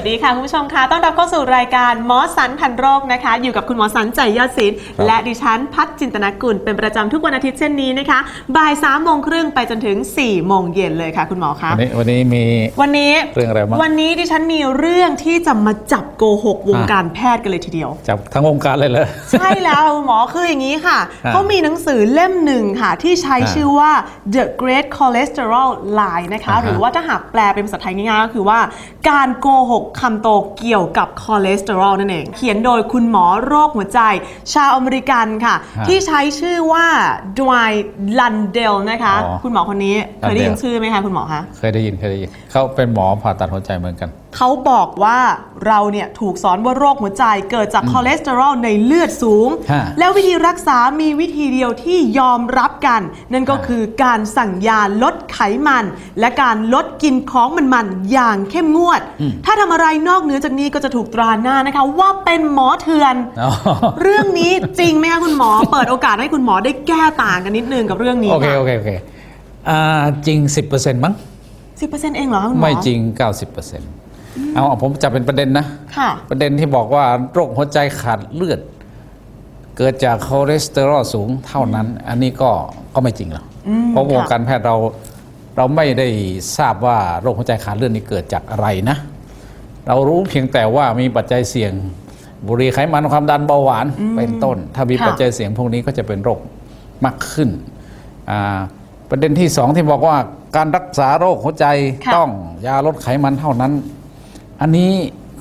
วัสดีค่ะคุณผู้ชมคะต้อนรับเข้าสู่รายการหมอสันพันโรคนะคะ อยู่กับคุณหมอสันใจยอดศิลป์ครับและดิฉันพัฒจินตนกุลเป็นประจำทุกวันอาทิตย์เช่นนี้นะคะบ่ายสามโมงครึ่งไปจนถึง4ี่โมงเย็นเลยค่ะ คุณหมอคะวันนี้วันนี้มีวันนี้เรื่องอะไรบ้างวันนี้ดิฉันมีเรื่องที่จะมาจับโกหกวงการแพทย์กันเลยทีเดียวจากทั้งวงการเลยเลยใช่แล้วคุณหมอคืออย่างนี้ค่ะอ่าเขามีหนังสือเล่มหนึ่งค่ะ ที่ใช้อ่าชื่อว่า The Great Cholesterol Lie นะคะอ่าฮะหรือว่าถ้าหากแปลเป็นภาษาไทยง่ายๆก็คือว่าการโกหกคำโตเกี่ยวกับคอเลสเตอรอลนั่นเอง เขียนโดยคุณหมอโรคหัวใจ ชาวอเมริกันค่ะ ฮะที่ใช้ชื่อว่าดวายลันเดลนะคะ อ๋อคุณหมอคนนี้เคยได้ยิน Landell ชื่อไหมคะคุณหมอคะ เคยได้ยินเคยได้ยินเขาเป็นหมอผ่าตัดหัวใจเหมือนกัน เขาบอกว่าเราเนี่ยถูกสอนว่าโรคหัวใจเกิดจากคอเลสเตอรอลในเลือดสูง ฮะ แล้ววิธีรักษามีวิธีเดียวที่ยอมรับกัน นั่นก็ฮะคือการสั่งยาลดไขมัน และการลดกินของมันๆอย่างเข้มงวด ถ้าทำอะไรนอกเหนือจากนี้ก็จะถูกตราหน้านะคะ ว่าเป็นหมอเถื่อน อ๋อ เรื่องนี้จริงไหมคะคุณหมอ เปิดโอกาสให้คุณหมอได้แก้ต่างกันนิดนึงกับเรื่องนี้โอเค โอเค โอเคอ่าจริง 10%มั้ง สิบเปอร์เซ็นต์เองเหรอคะคุณหมอ ไม่จริง 90% เอาเอาผมจะเป็นประเด็นนะค่ะประเด็นที่บอกว่าโรคหัวใจขาดเลือด เกิดจากคอเลสเตอรอลสูงเท่านั้น อันนี้ก็ก็ไม่จริงหรอกอืมเพราะวงค่ะการแพทย์เราเราไม่ได้ทราบว่าโรคหัวใจขาดเลือดนี้เกิดจากอะไรนะ เรารู้เพียงแต่ว่ามีปัจจัยเสี่ยงบุหรี่ไขมันความดันเบาหวานเป็นต้น ถ้ามีค่ะปัจจัยเสี่ยงพวกนี้ก็จะเป็นโรคมากขึ้นอ่าประเด็นที่สองที่บอกว่าการรักษาโรคหัวใจค่ะต้องยาลดไขมันเท่านั้น อันนี้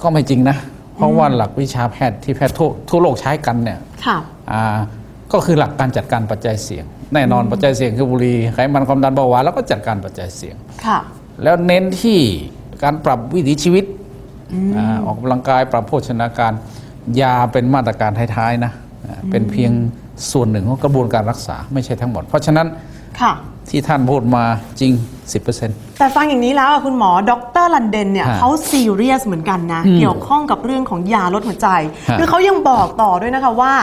ก็ไม่จริงนะ เพราะว่าหลักวิชาแพทย์ที่แพทย์ทั่วทั่วโลกใช้กันเนี่ยค่ะอ่าก็คือหลักการจัดการปัจจัยเสี่ยง แน่นอนปัจจัยเสี่ยงคือบุหรี่ไขมันความดันเบาหวานแล้วก็จัดการปัจจัยเสี่ยง ค่ะ แล้วเน้นที่การปรับวิถีชีวิตอาออกกำลังกายปรับโภชนาการยาเป็นมาตรการท้ายๆนะอ่าเป็นเพียงส่วนหนึ่งของกระบวนการรักษาไม่ใช่ทั้งหมด เพราะฉะนั้น ค่ะ ที่ท่านพูดมาจริง 10%แต่ฟังอย่างนี้แล้วอะคุณหมอดรลันเดนเนี่ยฮะเขาซีเรียสเหมือนกันนะ อืมเกี่ยวข้องกับเรื่องของยาลดหัวใจ ฮะ คือเขายังบอกต่อด้วยนะคะว่า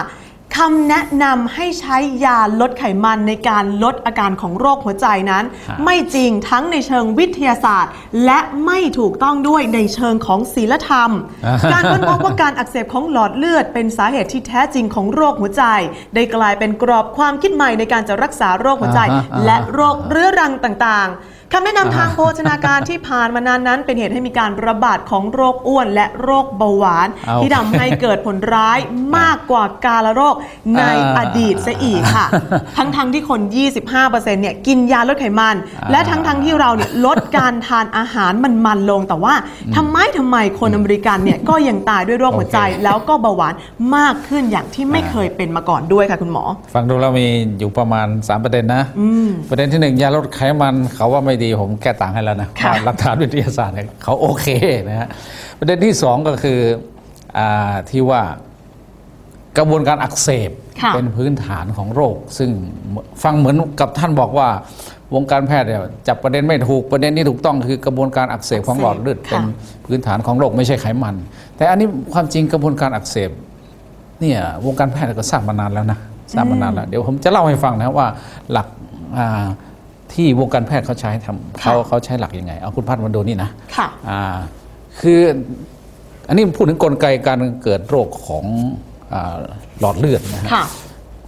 คำแนะนำให้ใช้ยาลดไขมันในการลดอาการของโรคหัวใจนั้น ไม่จริงทั้งในเชิงวิทยาศาสตร์ และไม่ถูกต้องด้วยในเชิงของศีลธรรมอ่าการค้นพบว่าการอักเสบของหลอดเลือด เป็นสาเหตุที่แท้จริงของโรคหัวใจ ได้กลายเป็นกรอบความคิดใหม่ในการจะรักษาโรคหัวใจอ่าฮะอ่าฮะและโรคเรื้อรังต่างๆ คำแนะนำทางโภชนาการที่ผ่านมานานนั้น เป็นเหตุให้มีการระบาดของโรคอ้วนและโรคเบาหวาน เอา ที่ทำให้เกิดผลร้ายมากกว่าการโรคในอ่าอดีตซะอีกค่ะ ทั้งๆที่คน 25%เนี่ยกินยาลดไขมันอ่าและทั้งๆที่เราเนี่ยลดการทานอาหารมันๆลง แต่ว่าทำไมทำไมคนอเมริกันเนี่ยก็ยังตายด้วยโรคหัวใจ โอเค แล้วก็เบาหวานมากขึ้นอย่างที่ไม่อ่าเคยเป็นมาก่อนด้วยค่ะคุณหมอ ฟังดูแล้วมีอยู่ประมาณ 3 ประเด็นนะ อืม ประเด็นที่หนึ่งยาลดไขมันเขาว่าไม่ดีผมแก้ต่างให้แล้วนะค่ะว่าหลักฐานวิทยาศาสตร์เนี่ยเขาโอเคนะฮะประเด็นที่สองก็คืออาที่ว่ากระบวนการอักเสบค่ะเป็นพื้นฐานของโรค ซึ่งฟังเหมือนกับท่านบอกว่าวงการแพทย์เนี่ยจับประเด็นไม่ถูกประเด็นที่ถูกต้องคือกระบวนการอักเสบของหลอดเลือดค่ะเป็นพื้นฐานของโรคไม่ใช่ไขมัน แต่อันนี้ความจริงกระบวนการอักเสบเนี่ยวงการแพทย์ก็ทราบมานานแล้วนะทราบมานานแล้วเดี๋ยวผมจะเล่าให้ฟังนะว่าหลักอ่า ที่วงการแพทย์เขาใช้ทำเขาเขาใช้หลักยังไง เอาคุณพัฒน์มาดูนี่นะค่ะอ่าคืออันนี้พูดถึงกลไกการเกิดโรคของอาหลอดเลือดนะฮะค่ะ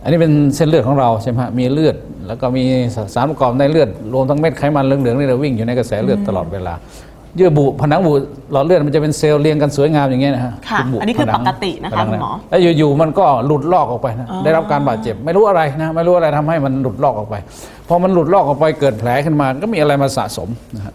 อันนี้เป็นเส้นเลือดของเราใช่ไหมฮะมีเลือด แล้วก็มีสารประกอบในเลือดรวมทั้งเม็ดไขมันเหลืองๆนี่เราวิ่งอยู่ในกระแสเลือดตลอดเวลา เยื่อบุผนังบุหลอดเลือดมันจะเป็นเซลล์เรียงกันสวยงามอย่างเงี้ยนะฮะค่ะเป็บุอันนี้คือผงปกตินะคะผงคุณหมอแล้วอยู่ๆมันก็หลุดลอกออกไปนะอ๋อ ได้รับการบาดเจ็บไม่รู้อะไรนะไม่รู้อะไรทำให้มันหลุดลอกออกไปพอมันหลุดลอกออกไปเกิดแผลขึ้นมาก็มีอะไรมาสะสมนะฮะ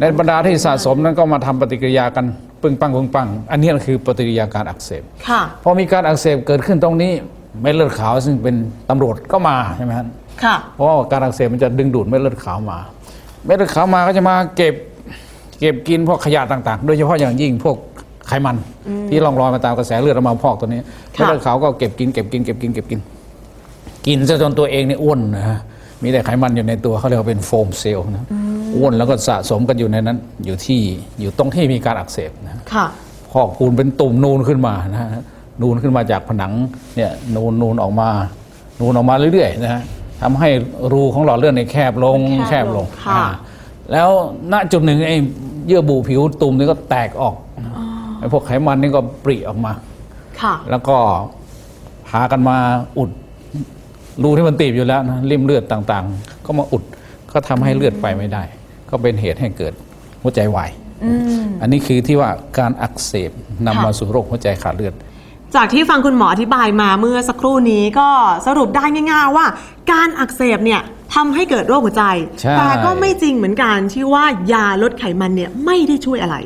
ในบรรดาที่สะสมนั้นก็มาทำปฏิกิริยากันปึ้งปังปึ้งปัง อันนี้คือปฏิกิริยาการอักเสบ ค่ะ พอมีการอักเสบเกิดขึ้นตรงนี้เม็ดเลือดขาวซึ่งเป็นตำรวจก็มาใช่ไหมฮะค่ะ เพราะว่าการอักเสบมันจะดึงดูดเม็ดเลือดขาวมา เม็ดเลือดขาวมาก็จะมาเก็บ เก็บกินพวกขยะต่างๆ โดยเฉพาะอย่างยิ่งพวกไขมัน ที่ล่องลอยมาตามกระแสเลือดแล้วมาพอกตัวนี้ค่ะเม็ดเลือดขาวก็เก็บกินเก็บกินเก็บกินเก็บกิน กินซะจนตัวเองเนี่ยอ้วนนะฮะมีแต่ไขมันอยู่ในตัวเขาเรียกว่าเป็นโฟมเซลล์นะอ้วนแล้วก็สะสมกันอยู่ในนั้น อยู่ที่อยู่ตรงที่มีการอักเสบนะค่ะพอกพูนเป็นตุ่มนูนขึ้นมานะฮะนูนขึ้นมาจากผนังเนี่ยนูนนูนออกมา นูนออกมาเรื่อยๆนะฮะทำให้รูของหลอดเลือดในยแคบลงแคแคบบลลงงค่ะอ่า แล้วณจุดหนึ่งไอ้เยื่อบุผิวตุ่มนี่ก็แตกออกอ๋อไอ้พวกไขมันนี่ก็ปริออกมา ค่ะ แล้วก็พากันมาอุดรูที่มันตีบอยู่แล้วนะริมเลือดต่างๆ ก็มาอุดก็ทำให้เลือดไปไม่ได้ ก็เป็นเหตุให้เกิดหัวใจวาย อืม อันนี้คือที่ว่าการอักเสบนำค่ะมาสู่โรคหัวใจขาดเลือด จากที่ฟังคุณหมออธิบายมาเมื่อสักครู่นี้ก็สรุปได้ง่ายๆว่า การอักเสบเนี่ยทำให้เกิดโรคหัวใจ ใช่ แต่ก็ไม่จริงเหมือนกันที่ว่ายาลดไขมันเนี่ยไม่ได้ช่วยอะไร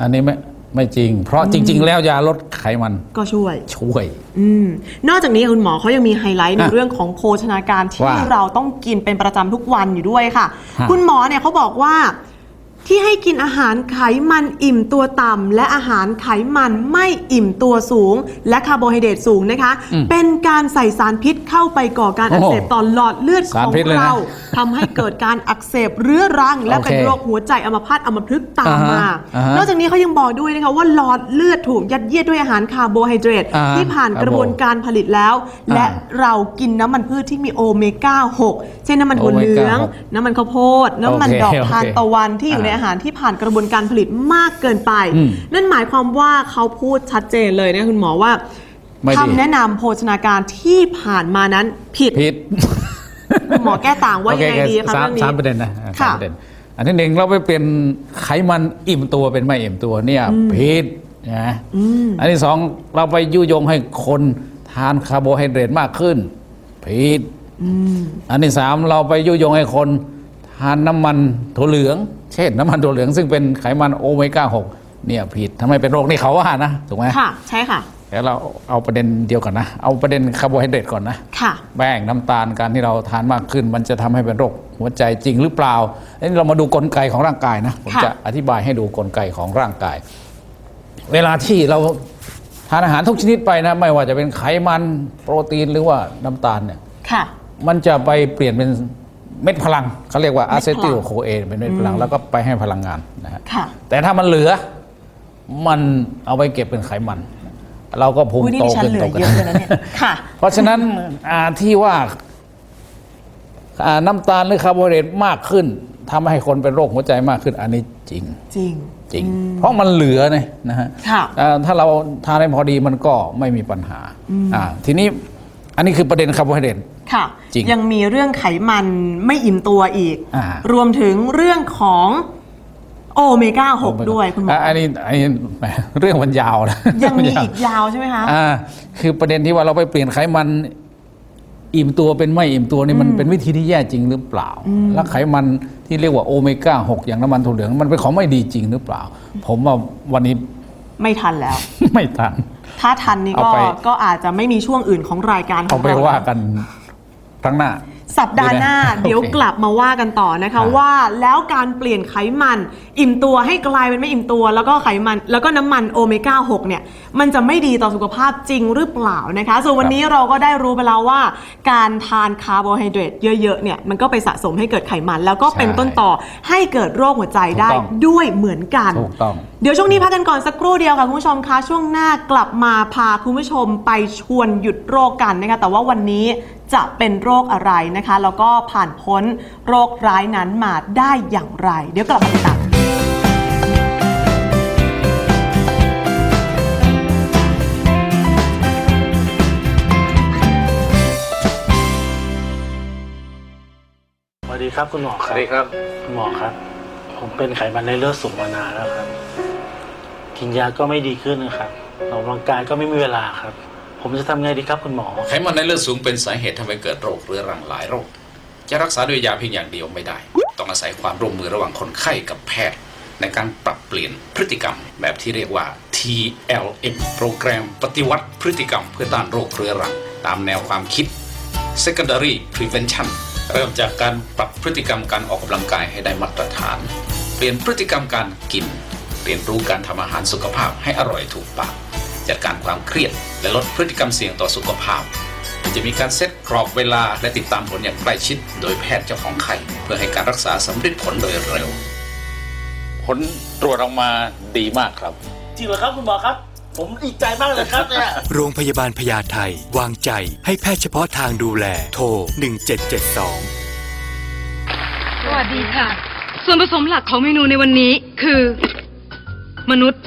อันนี้ไม่ไม่จริง เพราะจริง ๆ แล้วยาลดไขมันก็ช่วย ช่วย อืมนอกจากนี้คุณหมอเขายังมีไฮไลท์ในอะเรื่องของโภชนาการที่ว่าเราต้องกินเป็นประจำทุกวันอยู่ด้วยค่ะ ฮะ คุณหมอเนี่ยเขาบอกว่า ที่ให้กินอาหารไขมันอิ่มตัวต่ำและอาหารไขมันไม่อิ่มตัวสูง และคาร์โบไฮเดรตสูงนะคะเป็นการใส่สารพิษเข้าไปก่อการอักเสบต่อหลอดเลือดขสารองพิษเลยนะเราทำให้เกิดการอักเสบเรื้อรัง และเป็นโอเคโรคหัวใจอัมพาตอัมพฤกษ์ตามมาอ่าฮะอ่าฮะนอกจากนี้เขายังบอกด้วยนะคะว่าหลอดเลือดถูกยัดเยียดด้วยอาหารคาร์โบไฮเดรตอ่าที่ผ่านกระบวนการผลิตแล้ว อ่าและเรากินน้ำมันพืชที่มีโอเมก้า 6 เช่นน้ำมันถั่วโอเมเหลืก้าองหกน้ำมันข้าวโพดน้ำมันโอเคดอกโอเค ทานตะวันที่อยู่ในอ่าอาหารที่ผ่านกระบวนการผลิตมากเกินไปอืมนั่นหมายความว่าเขาพูดชัดเจนเลยนะคุณหมอว่าไม่ดีคำแนะนำโภชนาการที่ผ่านมานั้นผิดพิษคุณหมอแก้ต่างว่าโอเคยังไงดีคะสามเรื่องนี้สามประเด็นนะอ่าค่ะสามประเด็นอันที่หนึ่งเราไปเปลี่ยนไขมันอิ่มตัวเป็นไม่อิ่มตัวเนี่ยพิษนะอันที่สองเราไปยุยงให้คนทานคาร์โบไฮเดรตมากขึ้นพิษอันที่สามเราไปยุยงให้คน ทานน้ำมันถั่วเหลือง เช่นน้ำมันถั่วเหลืองซึ่งเป็นไขมันโอเมก้าหกเนี่ยผิดทำไมเป็นโรคนี่เขาว่านะถูกไหมค่ะ ใช่ค่ะแล้วเราเอาประเด็นเดียวก่อนนะ เอาประเด็นคาร์โบไฮเดรตก่อนนะค่ะแป้งน้ำตาลการที่เราทานมากขึ้น มันจะทำให้เป็นโรคหัวใจจริงหรือเปล่าอันนี้เรามาดูกลไกของร่างกายนะผมค่ะจะอธิบายให้ดูกลไกของร่างกาย เวลาที่เราทานอาหารทุกชนิดไปนะ ไม่ว่าจะเป็นไขมันโปรตีนหรือว่าน้ำตาลเนี่ยค่ะ มันจะไปเปลี่ยนเป็น เม็ดพลังเขาเรียกว่าเม็อะดพลังเซติลโคเอนเป็นเม็ดพลังแล้วก็ไปให้พลังงานนะฮะค่ะแต่ถ้ามันเหลือมันเอาไปเก็บเป็นไขมัน เราก็ภูมิอุ้ยนี่โตดิฉันขึ้นเหลืโตอขึ้เยนอะเลยนะเนี่ยค่ะเพราะฉะนั้นอ่าที่ว่าอ่าน้ำตาลหรือคาร์โบไฮเดรตมากขึ้นทำให้คนเป็นโรคหัวใจมากขึ้น อันนี้จริง จริงจริง เพราะมันเหลือเนี่ยนะฮะค่ะอ่าถ้าเราทานให้พอดีมันก็ไม่มีปัญหาอ่าทีนี้อันนี้คือประเด็นคาร์โบไฮเดรต ค่ะ จริงยังมีเรื่องไขมันไม่อิ่มตัวอีก อ่ารวมถึงเรื่องของโอเมก้า 6 ด้วยคุณหมออันนี้อันนี้แหมเรื่องมันยาวนะยังมีนาวอีกยาวใช่ไหมคะ อ่า คือประเด็นที่ว่าเราไปเปลี่ยนไขมัน อิ่มตัวเป็นไม่อิ่มตัวนี่มันเป็นวิธีที่แย่จริงหรือเปล่า แล้วไขมันที่เรียกว่าโอเมก้า6อย่างน้ำมันถั่วเหลืองมันเป็นของไม่ดีจริงหรือเปล่า ผมว่าวันนี้ ไม่ทันแล้ว ไม่ทัน ถ้าทันนี่เอาก็ไป ก็อาจจะไม่มีช่วงอื่นของรายการขเอาองไปเรา ว่ากัน ครั้งหน้า สัปดาห์หน้าดีนะเดี๋ยวโอเคกลับมาว่ากันต่อนะคะครับว่าแล้วการเปลี่ยนไขมัน อิ่มตัวให้กลายเป็นไม่อิ่มตัว แล้วก็ไขมัน แล้วก็น้ำมันโอเมก้า 6 เนี่ย มันจะไม่ดีต่อสุขภาพจริงหรือเปล่านะคะ ส่วนวันนี้เราก็ได้รู้ไปแล้วว่า การทานคาร์โบไฮเดรตเยอะๆเนี่ยมันก็ไปสะสมให้เกิดไขมัน แล้วก็เป็นต้นต่อให้เกิดโรคหัวใจได้ถูกต้อง ด้วยเหมือนกัน ถูกต้อง เดี๋ยวช่วงนี้พักกันก่อนสักครู่เดียวค่ะคุณผู้ชมคะช่วงหน้ากลับมาพาคุณผู้ชมไปชวนหยุดโรคกันนะคะแต่ว่าวันนี้ จะเป็นโรคอะไรนะคะ แล้วก็ผ่านพ้นโรคร้ายนั้นมาได้อย่างไร เดี๋ยวกลับมาติดตามสวัสดีครับคุณหมอครับ คุณหมอครับ ผมเป็นไขมันในเลือดสูงมานานแล้วครับ กินยาก็ไม่ดีขึ้นนะครับออกกำลังกายก็ไม่มีเวลาครับ ผมจะทำไงดีครับคุณหมอ ไขมันในเลือดสูงเป็นสาเหตุทำให้เกิดโรคเรื้อรังหลายโรค จะรักษาด้วยยาเพียงอย่างเดียวไม่ได้ ต้องอาศัยความร่วมมือระหว่างคนไข้กับแพทย์ ในการปรับเปลี่ยนพฤติกรรมแบบที่เรียกว่า TLM โปรแกรมปฏิวัติพฤติกรรมเพื่อต้านโรคเรื้อรัง ตามแนวความคิด secondary prevention เริ่มจากการปรับพฤติกรรมการออกกำลังกายให้ได้มาตรฐาน เปลี่ยนพฤติกรรมการกิน เรียนรู้การทำอาหารสุขภาพให้อร่อยถูกปาก จัดการความเครียด และลดพฤติกรรมเสี่ยงต่อสุขภาพ จะมีการเซตกรอบเวลาและติดตามผลอย่างใกล้ชิด โดยแพทย์เจ้าของไข้เพื่อให้การรักษาสำเร็จผลโดยเร็ว ผลตรวจออกมาดีมากครับ จริงเหรอครับคุณหมอครับ ผมดีใจมากเลยครับเนี่ย โรงพยาบาลพญาไทวางใจให้แพทย์เฉพาะทางดูแล โทร 1772 สวัสดีค่ะ ส่วนผสมหลักของเมนูในวันนี้คือ มนุษย์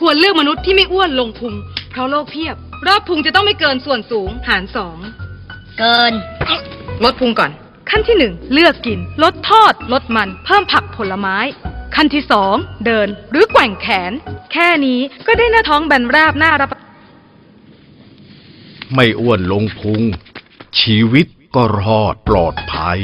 ควรเลือกมนุษย์ที่ไม่อ้วนลงพุง เพราะโรคเพียบ รอบพุงจะต้องไม่เกินส่วนสูงหารสองเกิน ลดพุงก่อน ขั้นที่หนึ่งเลือกกิน ลดทอด ลดมัน เพิ่มผักผลไม้ ขั้นที่สองเดินหรือแกว่งแขน แค่นี้ก็ได้หน้าท้องแบนราบหน้ารับไม่อ้วนลงพุง ชีวิตก็รอดปลอดภัย